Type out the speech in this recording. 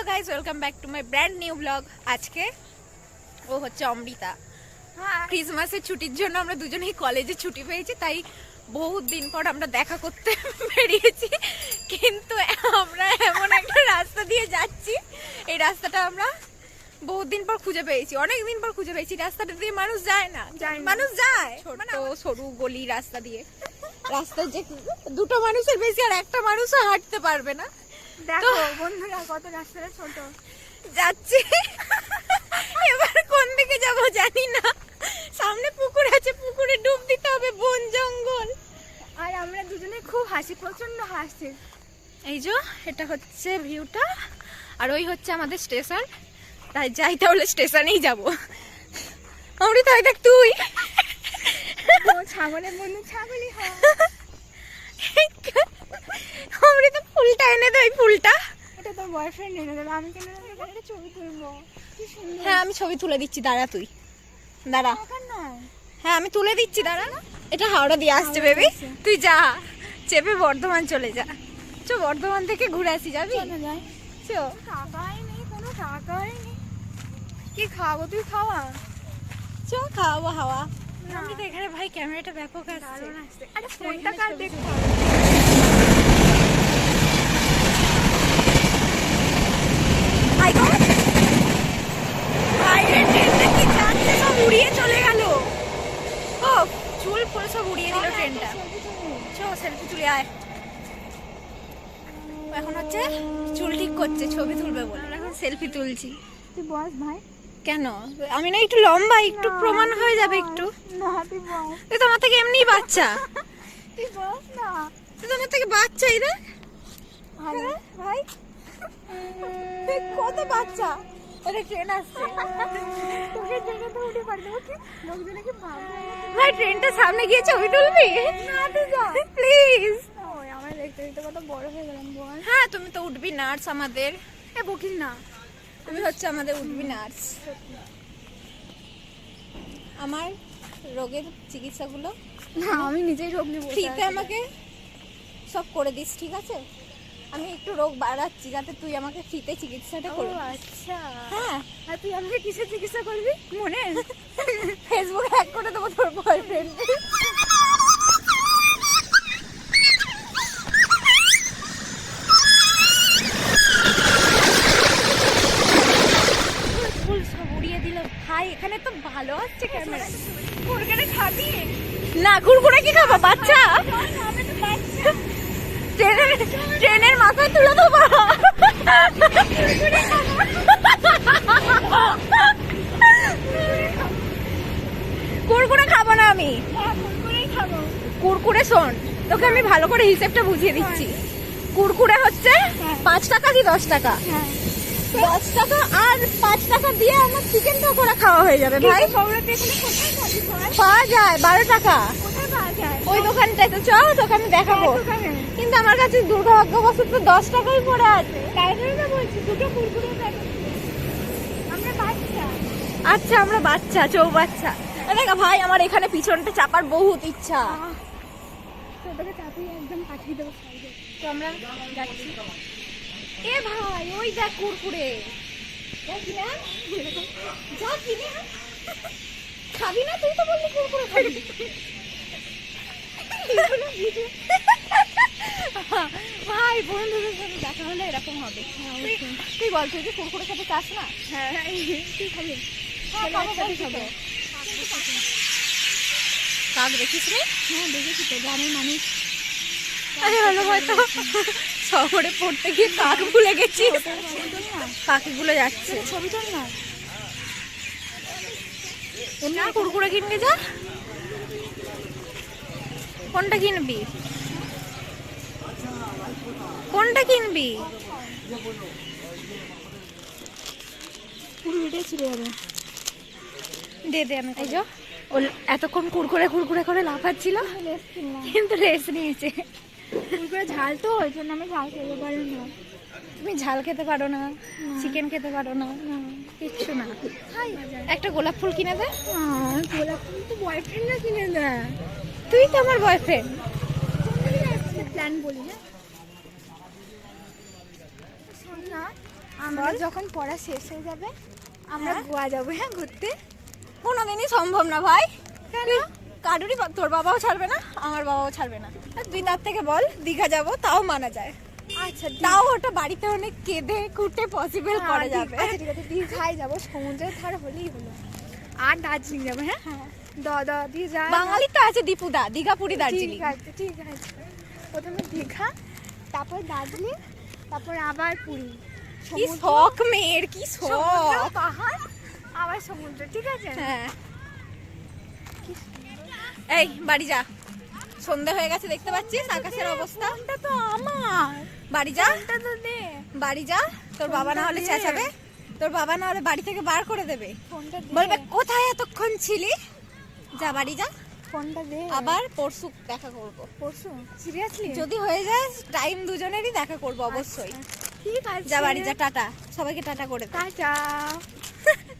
Hello guys welcome back to my brand new blog. আজকে ও হচ্ছে অমৃতা। ক্রিসমাসের ছুটির জন্য আমরা দুজনেই কলেজে ছুটি পেয়েছি তাই বহুত দিন পর আমরা দেখা করতে বেরিয়েছি। কিন্তু আমরা এমন একটা রাস্তা দিয়ে যাচ্ছি এই রাস্তাটা আমরা বহুত দিন পর খুঁজে পেয়েছি অনেক দিন পর খুঁজে পেয়েছি। রাস্তাটা দিয়ে মানুষ যায় না মানুষ যায়। মানে সরু গলি রাস্তা দিয়ে। রাস্তায় যে দুটো মানুষের বেশি আর একটা মানুষও হাঁটতে পারবে না। দেখো বন্ধুরা কত রাস্তাটা ছোট। যাচ্ছি। এবার কোন দিকে যাব জানি না। সামনে পুকুর আছে পুকুরে ডুব দিতে হবে বন জঙ্গল। আর আমরা দুজনে খুব হাসি প্রচণ্ড হাসছি এই যে এটা হচ্ছে ভিউটা আর ওই হচ্ছে আমাদের স্টেশন। তাই যাই তাহলে স্টেশনেই যাব। অমৃতা ওই দেখ তুই। ছাগলের বন্ধু ছাগলই হয়। ফুলটা এনে দে ওই ফুলটা। এটা তোর বয়ফ্রেন্ড এনে দেবে আমি কেন একটা ছবি তুলবো। হ্যাঁ আমি ছবি তুলে দিচ্ছি দাঁড়া তুই। দাঁড়া। হ্যাঁ আমি তুলে দিচ্ছি দাঁড়া এটা হাওড়া দিয়ে আসছে বেবি তুই যা চেপে বর্ধমান চলে যা। চ বর্ধমান থেকে ঘুরে আসি যাবি? যাই। টাকাই নেই কোনো টাকাই নেই। কি খাব তুই খাওয়া? চ খাওয়াবো হাওয়া। আমি তো এখানে ভাই ক্যামেরাটা ব্যাপক আসছে। আরে ফোনটা কার দেখতে হাই গো বাইরে ট্রেনটা কি যাচ্ছে সব উড়িয়ে চলে গেল ও ফুল সব উড়িয়ে দিল ট্রেনটা। চ সেলফি তুলে আয়। এখন হচ্ছে চুল ঠিক করছে ছবি তুলবে বলে। এখন সেলফি তুলছি। তুই বস ভাই। কেন? আমি না একটু লম্বা একটু প্রমাণ হয়ে যাবে একটু। না তুই বস। তুই তো আমার থেকে এমনি বাচ্চা। তুই বস না। তুই তো আমার থেকে বাচ্চাই ভালো ভাই। কত বাচ্চা? এটা ট্রেন আসছে তোকে জেনে তো উঠে পারবে ওকে লোকজনে কি ভাববে ভাই ট্রেনটা সামনে গিয়ে ছবি তুলবি না তুই যা প্লিজ আমার দেখতে দেখতে কত বড় হয়ে গেলাম বল হ্যাঁ তুমি তো উঠবি নার্স আমাদের এ বকিস না তুমি হচ্ছে আমাদের উঠবি নার্স আমার রোগের চিকিৎসাগুলো না আমি নিজেই রোগ নিয়ে বসে ফ্রিতে আমাকে সব করে দিস ঠিক আছে আমি একটু রোগ বাড়াচ্ছি যাতে তুই আমাকে ফ্রিতে চিকিৎসাটা ও করে আচ্ছা। হ্যাঁ। আর তুই আমাকে কিসের চিকিৎসা করবি? মনে? ফেসবুক হ্যাক করে দেবো তোর বয়ফ্রেন্ড ভাই এখানে তো ভালো আসছে ক্যামেরা কুরকুরে খাবি? না কুরকুরে কি খাব বাচ্চা? আমি তো বাচ্চা। ট্রেনের ট্রেনের মাথায় তুলে দেবো। কুরকুরে খাব না আমি। কুরকুরে শোন, তোকে আমি ভালো করে হিসেবটা বুঝিয়ে দিচ্ছি। কুরকুরে হচ্ছে পাঁচ টাকা কি দশ টাকা? দশ টাকা আর পাঁচ টাকা দিয়ে আমার চিকেন পকোড়া খাওয়া হয়ে যাবে ভাই। পাওয়া যায়, বারো টাকা। কোথায় পাওয়া যায় ওই দোকানটায় তো চ তোকে আমি দেখাবো। দোকানে। কিন্তু আমার কাছে দুর্ভাগ্যবশত দশ টাকাই পড়ে আছে। আচ্ছা আমরা বাচ্চা চৌ বাচ্চা। দেখা ভাই আমার এখানে পিছনটা চাপার বহুত ইচ্ছা। একদম পাঠিয়ে দেবো তো আমরা যাচ্ছি। এ ভাই ওই দেখ কুরকুরে। খাবি না তুই তো বললি কুরকুরে খাবি। ভাই বন্ধুদের সাথে দেখা হলে এরকম হবে। তুই- তুই বল তুই কি চাস না? হ্যাঁ হ্যাঁ তুই খাবি? হ্যাঁ। কাক দেখিস নি? হ্যাঁ দেখেছি তো গ্রামের মানুষ আরে হয়তো শহরে পড়তে গিয়ে কাক ভুলে গেছি না? পাখিগুলো যাচ্ছে ছবি তোল না? কুরকুরে কিনবে যা? কোনটা কিনবি? কোনটা কিনবি? দে দে আমি এই যো ও এতক্ষণ কুরকুরে কুরকুরে করে লাফাচ্ছিল কিন্তু রেস নিয়েছে। কুরকুরে ঝাল তো ওই জন্য আমি ঝাল খেতে পারি না। তুমি ঝাল খেতে পারো না চিকেন খেতে পারো না কিচ্ছু না। একটা গোলাপ ফুল কিনে দে। গোলাপ ফুল তো বয়ফ্রেন্ডরা কিনে দেয়। তুই তো আমার বয়ফ্রেন্ড প্ল্যান বলি হ্যাঁ? না আমরা যখন পড়া শেষ হয়ে যাবে আমরা হ্যাঁ? গোয়া যাব হ্যাঁ ঘুরতে? কোনোদিনই সম্ভব না ভাই। কারুরই বা- তোর বাবাও ছাড়বে না আমার বাবাও ছাড়বে না। তুই তার থেকে বল দীঘা যাব তাও মানা যায়। আচ্ছা তাও ওটা বাড়িতে অনেক কেঁদে কুটে পসিবল হ্যাঁ, করা যাবে। আচ্ছা ঠিক আছে দীঘায় যাব সমুদ্রের ধার হলেই হলো। আর দার্জিলিং যাব হ্যাঁ? হ্যাঁ। দ দ দীঘা বাঙালি তো আছে দীপুদা দীঘাপুরি দার্জিলিং। ঠিক আছে ঠিক আছে। প্রথমে দীঘা তারপর দার্জিলিং তারপর আবার পুরী। কি শখ মেয়ের কি শখ। পাহাড় আবার সমুদ্র ঠিক আছে? হ্যাঁ। এই বাড়ি যা। সন্ধে হয়ে গেছে দেখতে পাচ্ছিস? আকাশের অবস্থা। তো আমার। বাড়ি যা। বাড়ি যা। তোর বাবা না হলে। চেঁচাবে। তোর বাবা না হলে বাড়ি থেকে বার করে দেবে। বলবে কোথায় এতক্ষণ ছিলি? যা বাড়ি যা। ফোনটা দে। আবার পরশু দেখা করব। পরশু? সিরিয়াসলি? যদি হয়ে যায় টাইম দুজনেরই দেখা করব অবশ্যই। ঠিক আছে। যা বাড়ি যা টাটা। সবাইকে টাটা করে দেয় টাটা।